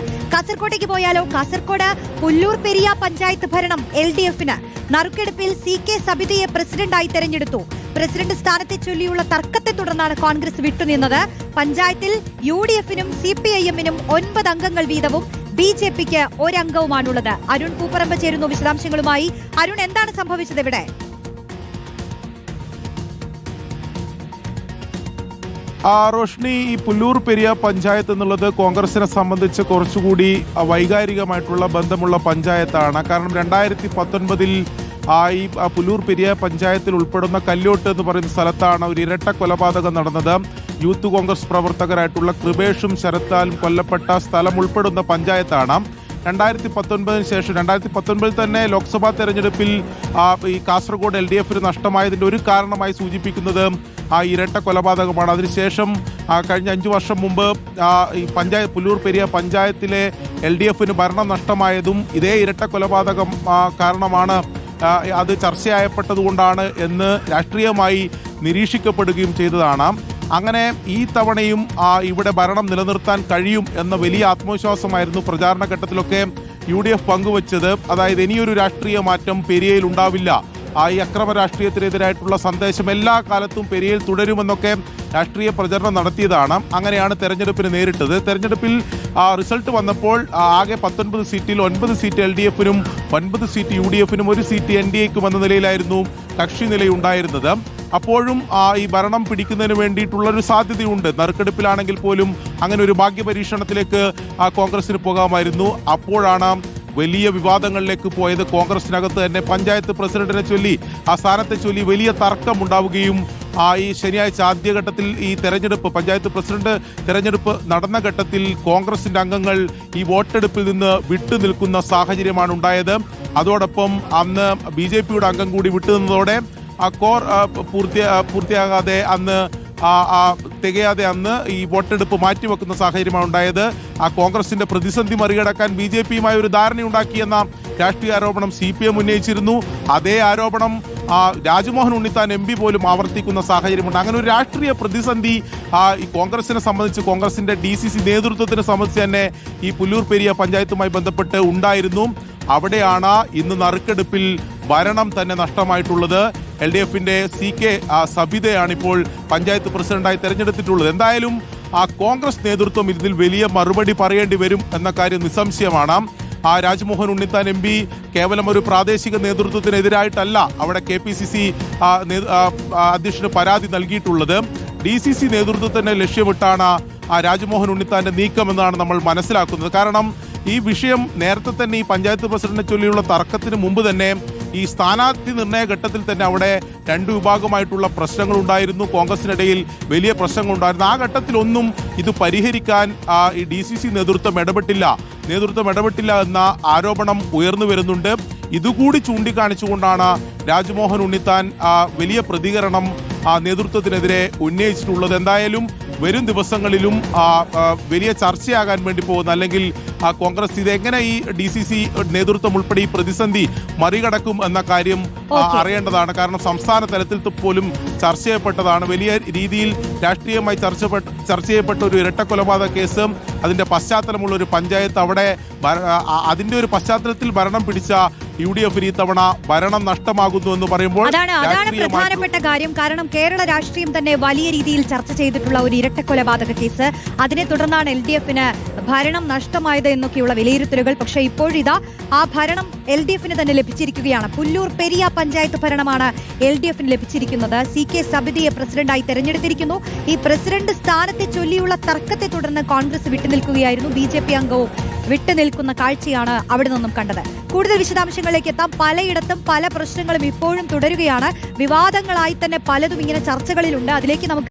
എന്നുള്ളത് കാസർകോട്ടേക്ക് പോയാലോ? കാസർകോട് പുല്ലൂർ പെരിയ പഞ്ചായത്ത് ഭരണം എൽ ഡി എഫിന് നറുക്കെടുപ്പിൽ സി കെ സബിതയെ പ്രസിഡന്റായി തെരഞ്ഞെടുത്തു. പ്രസിഡന്റ് സ്ഥാനത്തെ ചൊല്ലിയുള്ള തർക്കത്തെ തുടർന്നാണ് കോൺഗ്രസ് വിട്ടുനിന്നത്. പഞ്ചായത്തിൽ യു ഡി എഫിനും സി പി ഐ എമ്മിനും ഒൻപത് അംഗങ്ങൾ വീതവും ബി ജെ പിക്ക് ഒരംഗവുമാണുള്ളത്. അരുൺ പൂപ്പറമ്പ് ചേരുന്നു വിശദാംശങ്ങളുമായി. അരുൺ എന്താണ് സംഭവിച്ചത് ഇവിടെ? റോഷ്നി ഈ പുല്ലൂർ പെരിയ പഞ്ചായത്ത് എന്നുള്ളത് കോൺഗ്രസിനെ സംബന്ധിച്ച് കുറച്ചുകൂടി വൈകാരികമായിട്ടുള്ള ബന്ധമുള്ള പഞ്ചായത്താണ്. കാരണം രണ്ടായിരത്തി പത്തൊൻപതിൽ ഈ പുല്ലൂർ പെരിയ പഞ്ചായത്തിൽ ഉൾപ്പെടുന്ന കല്യോട്ട് എന്ന് പറയുന്ന സ്ഥലത്താണ് ഒരു ഇരട്ട കൊലപാതകം നടന്നത്. യൂത്ത് കോൺഗ്രസ് പ്രവർത്തകരായിട്ടുള്ള കൃപേഷും ശരത്താലും കൊല്ലപ്പെട്ട സ്ഥലം ഉൾപ്പെടുന്ന പഞ്ചായത്താണ്. രണ്ടായിരത്തി പത്തൊൻപതിന് ശേഷം രണ്ടായിരത്തി പത്തൊൻപതിൽ തന്നെ ലോക്സഭാ തെരഞ്ഞെടുപ്പിൽ ഈ കാസർഗോഡ് എൽ ഡി എഫിന് നഷ്ടമായതിന്റെ ഒരു കാരണമായി സൂചിപ്പിക്കുന്നത് ആ ഇരട്ട കൊലപാതകമാണ്. അതിനുശേഷം കഴിഞ്ഞ അഞ്ചു വർഷം മുമ്പ് ഈ പഞ്ചായത്ത് പുല്ലൂർ പെരിയ പഞ്ചായത്തിലെ എൽ ഡി എഫിന് ഭരണം നഷ്ടമായതും ഇതേ ഇരട്ട കൊലപാതകം കാരണമാണ് അത് ചർച്ചയായപ്പെട്ടതുകൊണ്ടാണ് എന്ന് രാഷ്ട്രീയമായി നിരീക്ഷിക്കപ്പെടുകയും ചെയ്തതാണ്. അങ്ങനെ ഈ തവണയും ഇവിടെ ഭരണം നിലനിർത്താൻ കഴിയും എന്ന വലിയ ആത്മവിശ്വാസമായിരുന്നു പ്രചാരണ ഘട്ടത്തിലൊക്കെ യു ഡി എഫ് പങ്കുവച്ചത്. അതായത് ഇനിയൊരു രാഷ്ട്രീയ മാറ്റം പെരിയയിൽ ഉണ്ടാവില്ല. ആ ഈ അക്രമ രാഷ്ട്രീയത്തിനെതിരായിട്ടുള്ള സന്ദേശം എല്ലാ കാലത്തും പെരിയയിൽ തുടരുമെന്നൊക്കെ രാഷ്ട്രീയ പ്രചരണം നടത്തിയതാണ്. അങ്ങനെയാണ് തെരഞ്ഞെടുപ്പിന് നേരിട്ടത്. തെരഞ്ഞെടുപ്പിൽ റിസൾട്ട് വന്നപ്പോൾ ആകെ പത്തൊൻപത് സീറ്റിൽ ഒൻപത് സീറ്റ് എൽ ഡി എഫിനും ഒൻപത് സീറ്റ് യു ഡി എഫിനും ഒരു സീറ്റ് എൻ ഡി എക്കും എന്ന നിലയിലായിരുന്നു കക്ഷി നിലയുണ്ടായിരുന്നത്. അപ്പോഴും ആ, ഈ ഭരണം പിടിക്കുന്നതിന് വേണ്ടിയിട്ടുള്ളൊരു സാധ്യതയുണ്ട്. നറുക്കെടുപ്പിലാണെങ്കിൽ പോലും അങ്ങനെ ഒരു ഭാഗ്യപരീക്ഷണത്തിലേക്ക് കോൺഗ്രസിന് പോകാമായിരുന്നു. അപ്പോഴാണ് വലിയ വിവാദങ്ങളിലേക്ക് പോയത് കോൺഗ്രസിനകത്ത് തന്നെ. പഞ്ചായത്ത് പ്രസിഡന്റിനെ ചൊല്ലി ആ സ്ഥാനത്തെ ചൊല്ലി വലിയ തർക്കം ഉണ്ടാവുകയും ആ ഈ ശനിയാഴ്ച ആദ്യഘട്ടത്തിൽ ഈ തെരഞ്ഞെടുപ്പ് പഞ്ചായത്ത് പ്രസിഡന്റ് തെരഞ്ഞെടുപ്പ് നടന്ന ഘട്ടത്തിൽ കോൺഗ്രസിന്റെ അംഗങ്ങൾ ഈ വോട്ടെടുപ്പിൽ നിന്ന് വിട്ടുനിൽക്കുന്ന സാഹചര്യമാണ് ഉണ്ടായത്. അതോടൊപ്പം അന്ന് ബി ജെ പിയുടെ അംഗം കൂടി വിട്ടുനിന്നതോടെ ആ കോർ പൂർത്തി പൂർത്തിയാകാതെ അന്ന് തികയാതെ അന്ന് ഈ വോട്ടെടുപ്പ് മാറ്റിവെക്കുന്ന സാഹചര്യമാണ് ഉണ്ടായത്. ആ കോൺഗ്രസിന്റെ പ്രതിസന്ധി മറികടക്കാൻ ബി ജെ പിയുമായി ഒരു ധാരണയുണ്ടാക്കിയെന്ന രാഷ്ട്രീയ ആരോപണം സി പി എം ഉന്നയിച്ചിരുന്നു. അതേ ആരോപണം രാജ്മോഹൻ ഉണ്ണിത്താൻ എം പി പോലും ആവർത്തിക്കുന്ന സാഹചര്യമുണ്ട്. അങ്ങനെ ഒരു രാഷ്ട്രീയ പ്രതിസന്ധി ഈ കോൺഗ്രസിനെ സംബന്ധിച്ച് കോൺഗ്രസിന്റെ ഡി സി സി നേതൃത്വത്തിനെ സംബന്ധിച്ച് തന്നെ ഈ പുല്ലൂർ പെരിയ പഞ്ചായത്തുമായി ബന്ധപ്പെട്ട് ഉണ്ടായിരുന്നു. അവിടെയാണ് ഇന്ന് നറുക്കെടുപ്പിൽ ഭരണം തന്നെ നഷ്ടമായിട്ടുള്ളത്. എൽ ഡി എഫിന്റെ സി കെ സബിതയാണ് ഇപ്പോൾ പഞ്ചായത്ത് പ്രസിഡന്റായി തെരഞ്ഞെടുത്തിട്ടുള്ളത്. എന്തായാലും ആ കോൺഗ്രസ് നേതൃത്വം ഇതിൽ വലിയ മറുപടി പറയേണ്ടി വരും എന്ന കാര്യം നിസ്സംശയമാണ്. ആ രാജ്മോഹൻ ഉണ്ണിത്താൻ എം പി കേവലം ഒരു പ്രാദേശിക നേതൃത്വത്തിനെതിരായിട്ടല്ല അവിടെ കെ പി സി സി അധ്യക്ഷന് പരാതി നൽകിയിട്ടുള്ളത്. ഡി സി സി നേതൃത്വത്തിന്റെ ലക്ഷ്യമിട്ടാണ് ആ രാജ്മോഹൻ ഉണ്ണിത്താന്റെ നീക്കമെന്നാണ് നമ്മൾ മനസ്സിലാക്കുന്നത്. കാരണം ഈ വിഷയം നേരത്തെ തന്നെ ഈ പഞ്ചായത്ത് പ്രസിഡന്റിനെ ചൊല്ലിയുള്ള തർക്കത്തിന് മുമ്പ് തന്നെ ഈ സ്ഥാനാർത്ഥി നിർണയ ഘട്ടത്തിൽ തന്നെ അവിടെ രണ്ട് വിഭാഗമായിട്ടുള്ള പ്രശ്നങ്ങൾ ഉണ്ടായിരുന്നു കോൺഗ്രസിനിടയിൽ വലിയ പ്രശ്നങ്ങൾ ഉണ്ടായിരുന്നു ആ ഘട്ടത്തിലൊന്നും ഇത് പരിഹരിക്കാൻ ഈ ഡി സി സി നേതൃത്വം ഇടപെട്ടില്ല. നേതൃത്വം ഇടപെട്ടില്ല എന്ന ആരോപണം ഉയർന്നു വരുന്നുണ്ട്. ഇതുകൂടി ചൂണ്ടിക്കാണിച്ചുകൊണ്ടാണ് രാജ്മോഹൻ ഉണ്ണിത്താൻ വലിയ പ്രതികരണം ആ, നേതൃത്വത്തിനെതിരെ ഉന്നയിച്ചിട്ടുള്ളത്. എന്തായാലും വരും ദിവസങ്ങളിലും വലിയ ചർച്ചയാകാൻ വേണ്ടി പോകുന്ന അല്ലെങ്കിൽ ആ, കോൺഗ്രസ് ഇത് എങ്ങനെ ഈ ഡി സി സി നേതൃത്വം ഉൾപ്പെടെ ഈ പ്രതിസന്ധി മറികടക്കും എന്ന കാര്യം അറിയേണ്ടതാണ്. കാരണം സംസ്ഥാന തലത്തിൽ പോലും ചർച്ച ചെയ്യപ്പെട്ടതാണ്. വലിയ രീതിയിൽ രാഷ്ട്രീയമായി ചർച്ച ചർച്ച ചെയ്യപ്പെട്ട ഒരു ഇരട്ട കൊലപാതക കേസ്. അതിന്റെ പശ്ചാത്തലമുള്ള ഒരു പഞ്ചായത്ത് അവിടെ അതിന്റെ ഒരു പശ്ചാത്തലത്തിൽ ഭരണം പിടിച്ച യു ഡി എഫിന് ഇത്തവണ ഭരണം നഷ്ടമാകുന്നു എന്ന് പറയുമ്പോൾ അതാണ് അതാണ് പ്രധാനപ്പെട്ട കാര്യം. കാരണം കേരള രാഷ്ട്രീയം തന്നെ വലിയ രീതിയിൽ ചർച്ച ചെയ്തിട്ടുള്ള ഒരു ഇരട്ട കൊലപാതക കേസ്. അതിനെ തുടർന്നാണ് എൽ ഡി എഫിന് ഭരണം നഷ്ടമായത് എന്നൊക്കെയുള്ള വിലയിരുത്തലുകൾ. പക്ഷേ ഇപ്പോഴിതാ ആ ഭരണം എൽ ഡി എഫിന് തന്നെ ലഭിച്ചിരിക്കുകയാണ്. പുല്ലൂർ പെരിയ പഞ്ചായത്ത് ഭരണമാണ് എൽ ഡി എഫിന് ലഭിച്ചിരിക്കുന്നത്. സി കെ സബിതയെ പ്രസിഡന്റായി തെരഞ്ഞെടുത്തിരിക്കുന്നു. ഈ പ്രസിഡന്റ് സ്ഥാനത്തെ ചൊല്ലിയുള്ള തർക്കത്തെ തുടർന്ന് കോൺഗ്രസ് വിട്ടുനിൽക്കുകയായിരുന്നു. ബി ജെ പി അംഗവും വിട്ടുനിൽക്കുന്ന കാഴ്ചയാണ് അവിടെ നിന്നും കണ്ടത്. കൂടുതൽ വിശദാംശങ്ങളിലേക്ക് എത്താം. പലയിടത്തും പല പ്രശ്നങ്ങളും ഇപ്പോഴും തുടരുകയാണ്. വിവാദങ്ങളായി തന്നെ പലതും ഇങ്ങനെ ചർച്ചകളിലുണ്ട്. അതിലേക്ക് നമുക്ക്